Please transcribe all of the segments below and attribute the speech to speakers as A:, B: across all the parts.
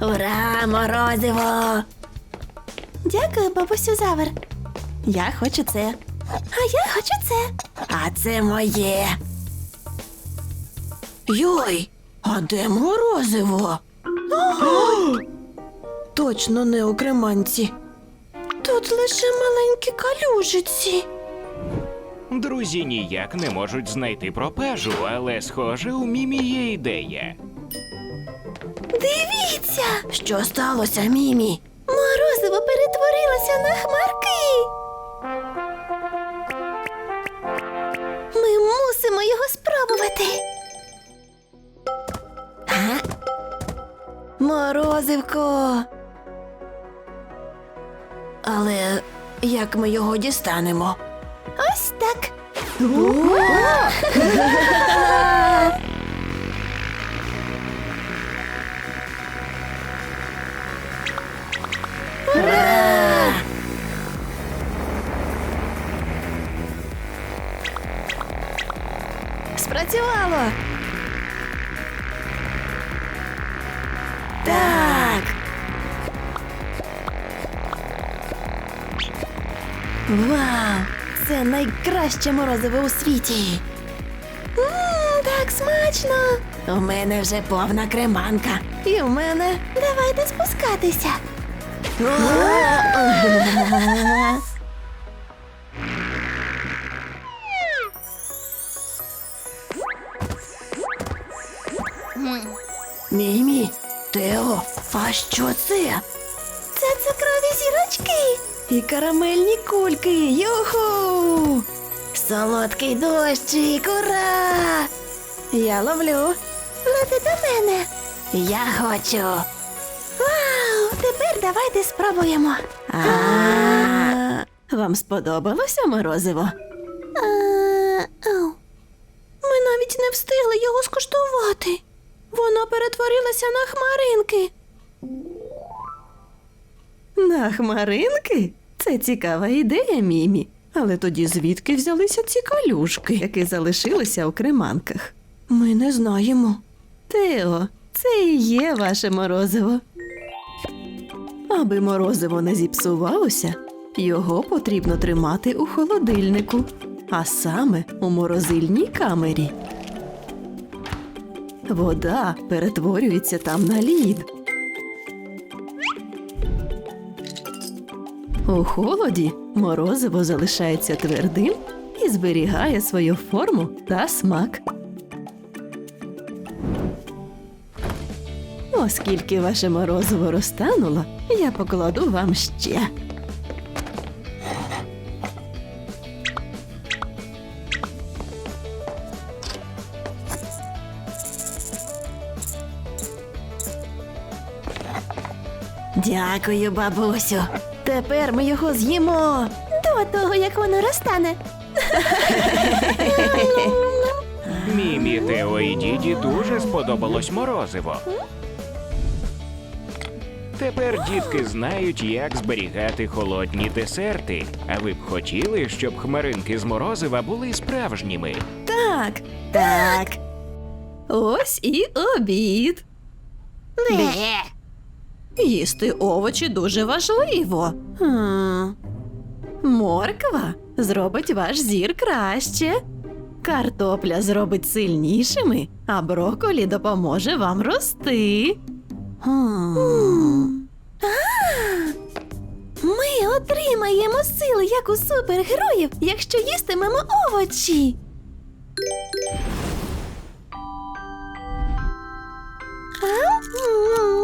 A: Ура, морозиво! Дякую, бабусю Завер. Я хочу це. А я хочу це. А це моє. Йой, а де морозиво? Точно не у креманці. Тут лише маленькі калюжиці.
B: Друзі ніяк не можуть знайти пропажу, але схоже, у Мімі є ідея.
A: Дивіться, що сталося, Мімі. Морозиво перетворилося на хмарки. Ми мусимо його спробувати. А? Морозивко. Але як ми його дістанемо? Ось так. Спрацювало. Так. Вау! Це найкраще морозиво у світі. Мм, так смачно. У мене вже повна креманка. І у мене. Давайте спускатися. А що це? Це цукрові зірочки. І карамельні кульки. Юху! Солодкий дощик, ура! Я ловлю. Лети до мене. Я хочу. Вау! Тепер давайте спробуємо. Вам сподобалося морозиво? Ми навіть не встигли його скуштувати. Воно перетворилося на хмаринки. На хмаринки? Це цікава ідея, Мімі. Але тоді звідки взялися ці калюшки, які залишилися у креманках? Ми не знаємо. Тео, це і є ваше морозиво. Аби морозиво не зіпсувалося, його потрібно тримати у холодильнику, а саме у морозильній камері. Вода перетворюється там на лід. У холоді морозиво залишається твердим і зберігає свою форму та смак. Оскільки ваше морозиво розтануло, я покладу вам ще. Дякую, бабусю. Тепер ми його з'їмо. До того, як воно розтане.
B: Мімі, Тео і діді дуже сподобалось морозиво. Тепер дітки знають, як зберігати холодні десерти. А ви б хотіли, щоб хмаринки з морозива були справжніми.
A: Так, так. Ось і обід. Їсти овочі дуже важливо. Морква зробить ваш зір краще. Картопля зробить сильнішими, а броколі допоможе вам рости. Ми отримаємо сили, як у супергероїв, якщо їстимемо овочі. М.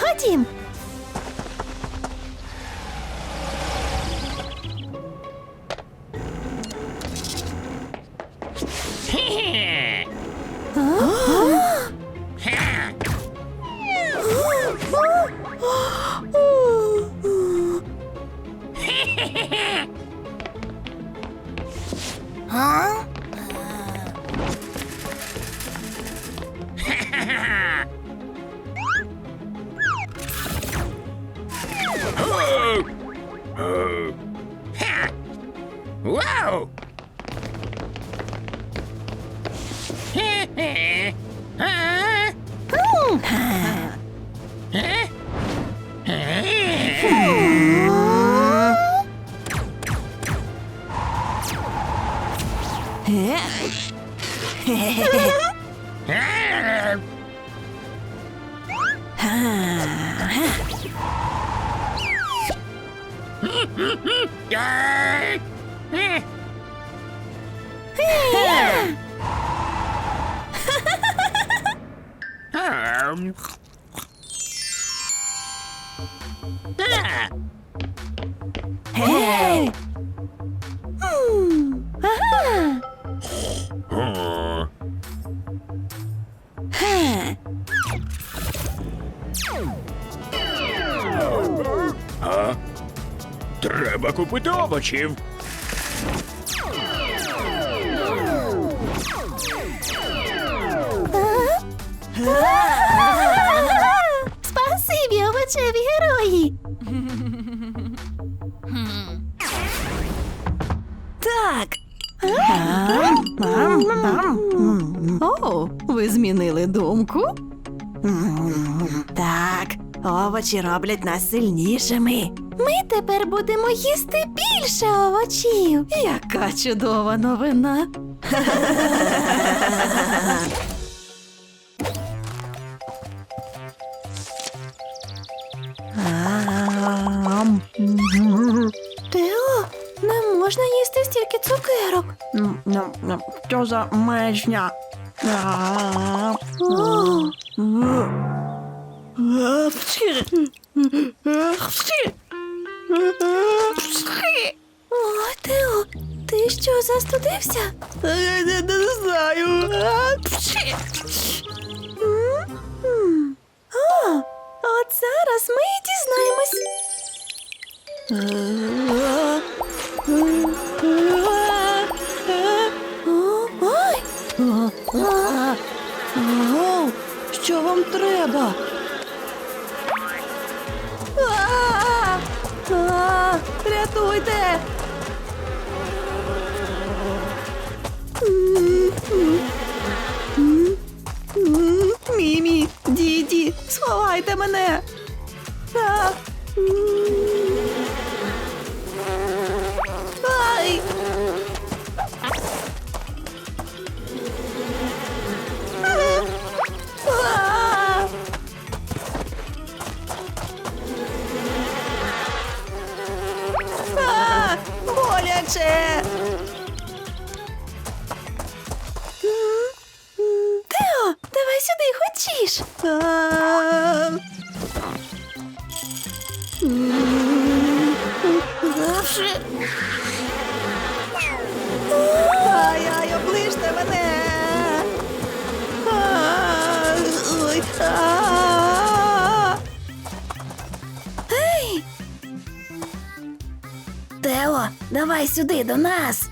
A: Ходім.
B: Е?
C: Треба купити овочів.
A: Спасибі, овочеві герої. Так. О, ви змінили думку? Так, овочі роблять нас сильнішими. Ми тепер будемо їсти більше овочів. Яка чудова новина. Тео, не можна їсти стільки цукерок.
D: Що за?
A: О, О, Тео, ти що, застудився?
D: Я не, не знаю.
A: М? О, от зараз ми і дізнаємось. О, Ой! А,
D: Що вам треба?
A: А, а, Рятуйте!
D: Мімі, діді, сховайте мене.
A: А, Ай-ай, оближте мене. Ой.
D: Тео, давай сюди до нас.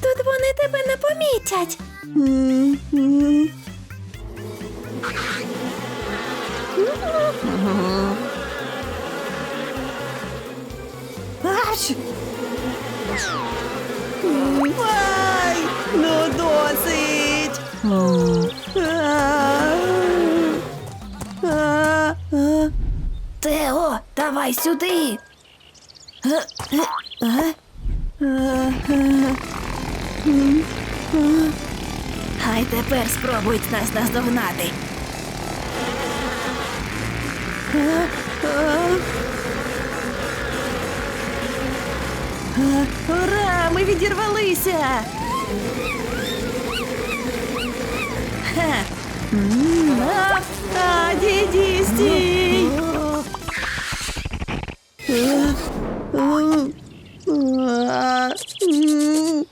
D: Тут вони тебе не помітять.
A: М, м. Ай, ну досить.
D: Тео, давай сюди. Хай тепер спробують нас наздогнати.
A: Ура! Ми відірвалися! Ха. М, а, А, діді, стій! А, м, а, а, м,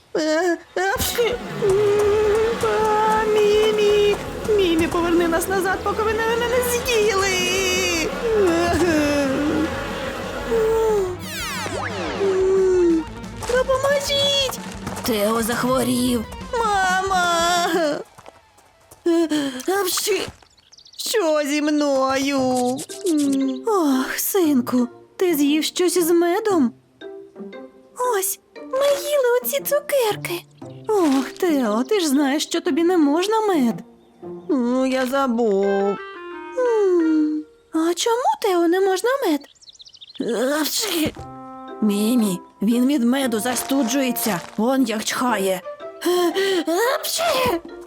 A: а, Мімі! Мімі, поверни нас назад, поки ви мене не Допоможіть!
D: Тео захворів.
A: Мама! Апші! Що зі мною? Ох, синку, ти з'їв щось із медом?
D: Ось, ми їли оці цукерки.
A: Ох, Тео, ти ж знаєш, що тобі не можна мед. Ну, я забув.
D: А чому Тео не можна мед?
A: Апші!
D: Мімі, він від меду застуджується. Он як чхає.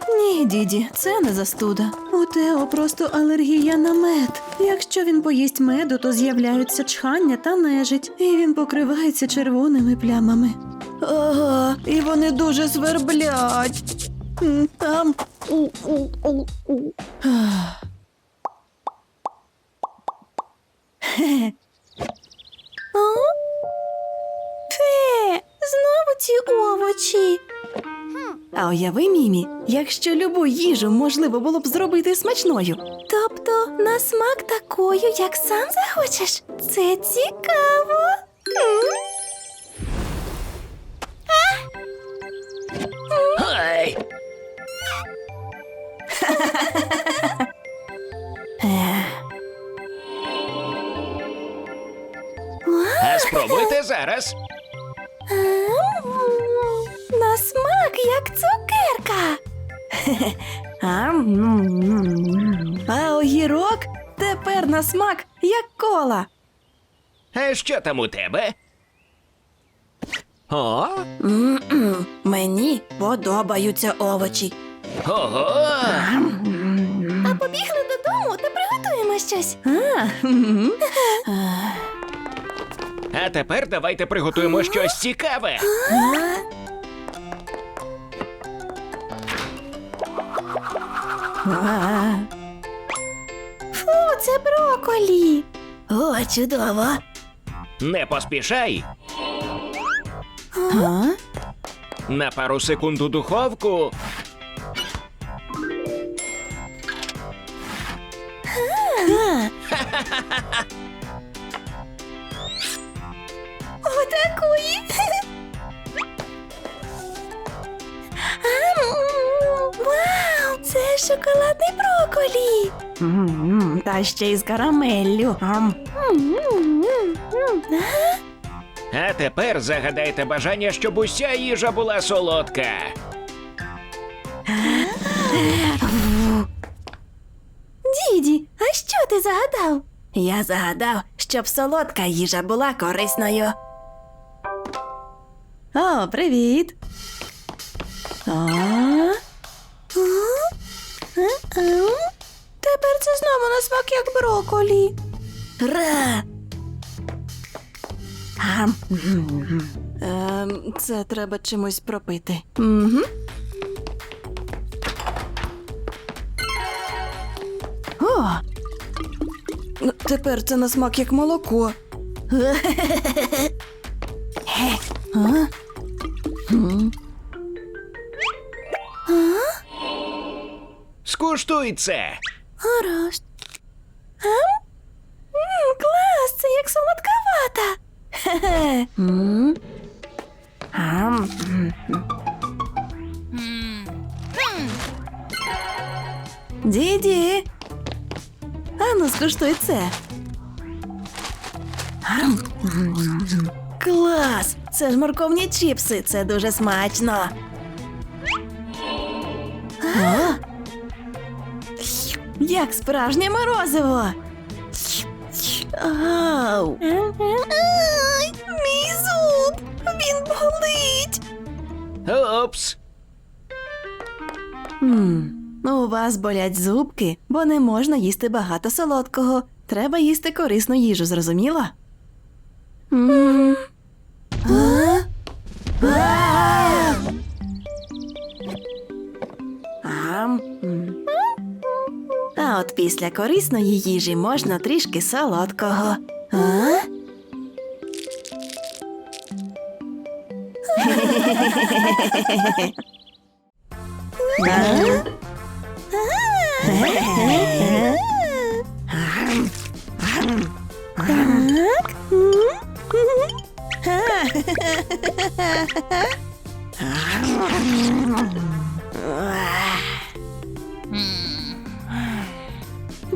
A: Ні, діді, це не застуда. У Тео просто алергія на мед. Якщо він поїсть меду, то з'являються чхання та нежить, і він покривається червоними плямами. Ага, і вони дуже сверблять. Там. У, у, у, у. Ах.
D: Знову ці овочі.
A: А уяви, Мімі, якщо любу їжу можливо було б зробити смачною.
D: Тобто на смак такою, як сам захочеш. Це цікаво.
B: А спробуйте зараз.
D: На смак, як цукерка.
A: А, огірок тепер на смак, як кола.
B: А що там у тебе? О,
D: Мені подобаються овочі.
B: ого!
D: А побігли додому та приготуємо щось.
A: А.
B: А тепер давайте приготуємо щось цікаве.
D: Фу, це броколі. О, чудово.
B: Не поспішай.
A: а?
B: На пару секунд у духовку.
A: Та ще й з карамеллю. Ам.
B: А тепер загадайте бажання, щоб уся їжа була солодка.
D: Діді, а що ти загадав? Я загадав, щоб солодка їжа була корисною.
A: О, привіт. А?
D: Тепер це знову на смак як броколі. Ра!
A: Ам. Ем, це треба чимось пропити. Угу. О! Ну, Тепер це на смак як молоко.
B: Скуштуй це.
A: Гаразд. Ам? М, клас, це як солодковата. Хе-хе. М. Ам. Діді. Ану, скуштуй це. Клас! Це ж морковні чіпси, це дуже смачно. А? Як справжнє морозиво. Ау. Ай, мій зуб! Він болить.
B: Опс.
A: М, У вас болять зубки, бо не можна їсти багато солодкого. Треба їсти корисну їжу, зрозуміла? М. А? А! Ам. М. А от після корисної їжі можна трішки солодкого. А? А?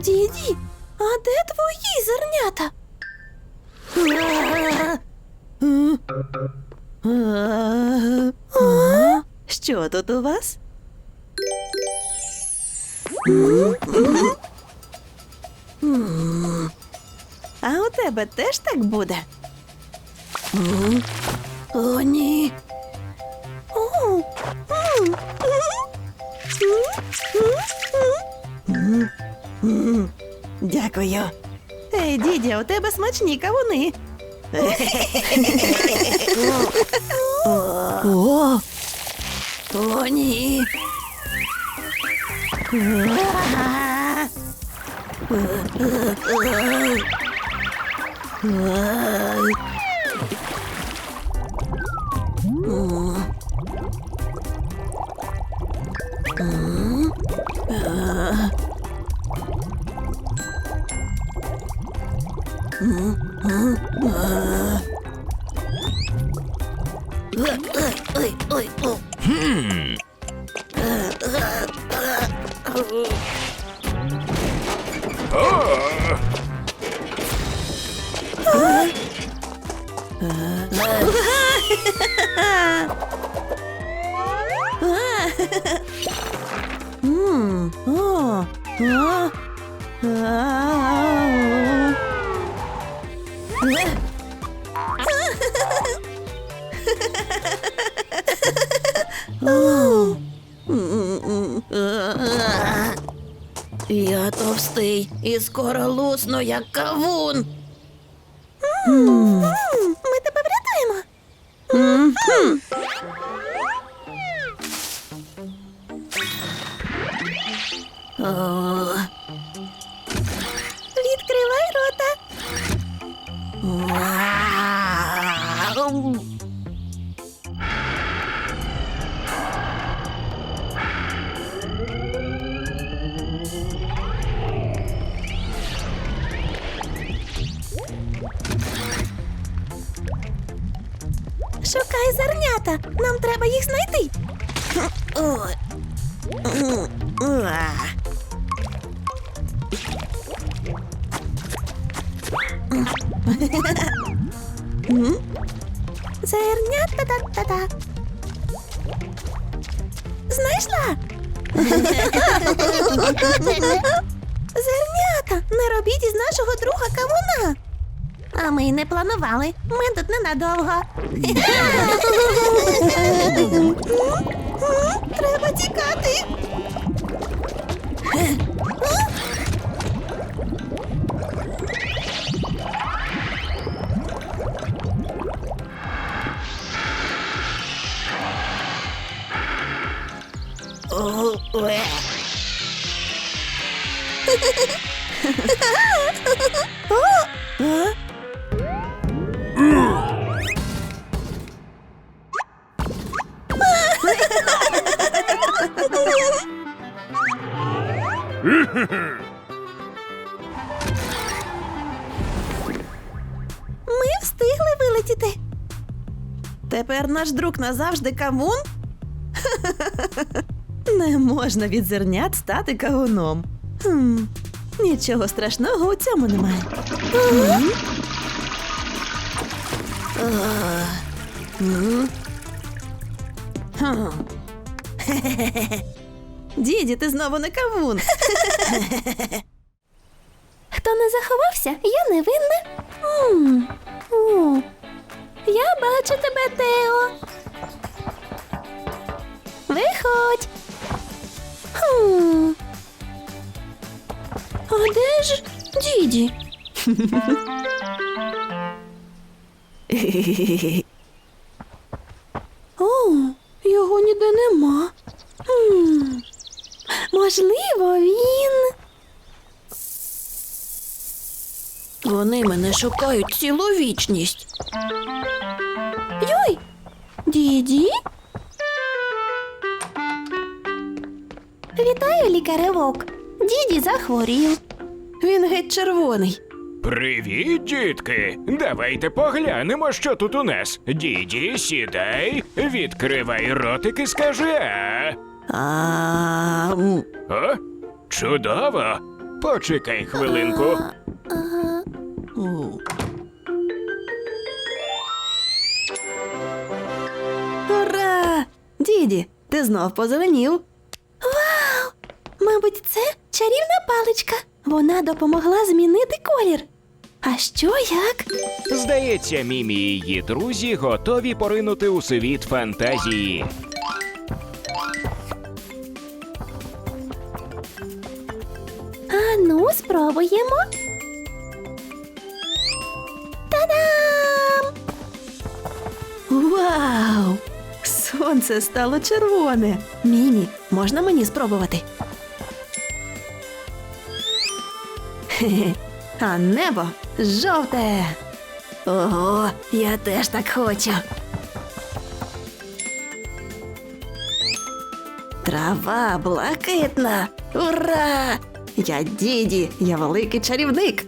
A: Діді, а де твої зернята? Що тут у вас? А у тебе теж так буде? О, ні. Дякую. Ей, дідя, у тебе смачні кавуни. О, о, ні. Ой, Ha ha ha! Товстий і скоро лусно, як кавун. Зернята та та та Знайшла? Зернята, не робіть із нашого друга кавуна. А ми й не планували. Ми тут ненадовго. Треба тікати.
E: Ми встигли вилетіти. Тепер наш друг назавжди кавун.
A: Не можна від зернят стати кавуном. Хм, нічого страшного у цьому немає.
E: Діді, ти знову не кавун.
D: Хто не заховався, я не винна. Я бачу тебе, Тео. Виходь. Ж діді? О, його ніде нема. Хм. Можливо, він.
E: Вони мене шукають цілу вічність.
D: Йой! Діді? Вітаю, лікаре Вовк. Діді захворів.
E: Він геть червоний.
B: Привіт, дітки! Давайте поглянемо, що тут у нас. Діді, сідай, відкривай ротик і скажи а.
E: А, м,
B: О, чудово! Почекай хвилинку.
E: у.
A: Ура! Діді, ти знов позеленів.
D: Мабуть, це чарівна паличка. Вона допомогла змінити колір. А що як?
B: Здається, Мімі і її друзі готові поринути у світ фантазії.
D: А ну, спробуємо. Та-дам!
A: Вау! Сонце стало червоне.
E: Мімі, можна мені спробувати?
A: А небо жовте.
E: Ого, я теж так хочу.
A: Трава блакитна. Ура! Я діді, я великий чарівник.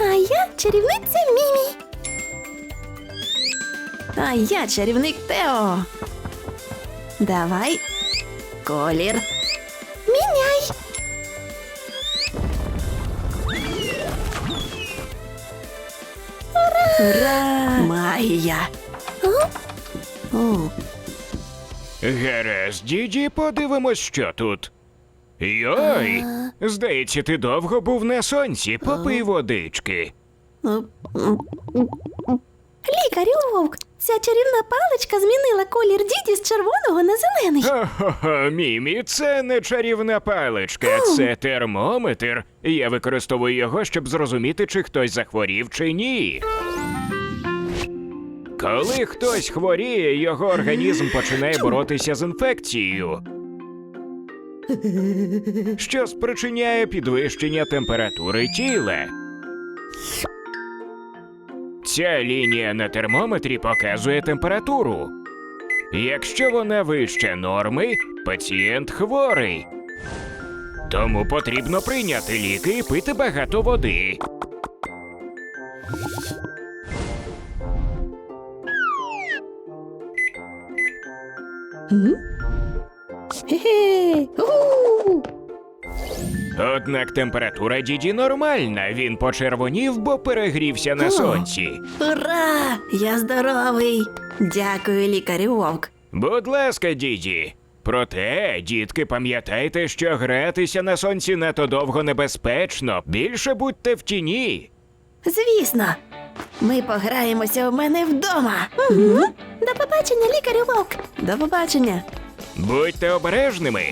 D: А я чарівниця Мімі.
A: А я чарівник Тео. Давай. Колір. Магія.
B: Гаразд, діді, подивимось, що тут. Йой! Здається, ти довго був на сонці, попий водички.
D: Лікарю Вовк, ця чарівна паличка змінила колір діді з червоного на зелений.
B: Хо-хо-хо, Мімі, це не чарівна паличка, це термометр. Я використовую його, щоб зрозуміти, чи хтось захворів чи ні. Коли хтось хворіє, його організм починає боротися з інфекцією. Що спричиняє підвищення температури тіла. Ця лінія на термометрі показує температуру. Якщо вона вище норми, пацієнт хворий. Тому потрібно прийняти ліки і пити багато води. Однак температура діді нормальна, він почервонів, бо перегрівся на сонці.
E: Ура! Я здоровий. Дякую, лікарю вовк.
B: Будь ласка, діді. Проте, дітки, пам'ятайте, що гратися на сонці надто довго небезпечно. Більше будьте в тіні.
E: Звісно, ми пограємося у мене вдома.
D: До побачення, лікарю Вовк.
A: До побачення.
B: Будьте обережними.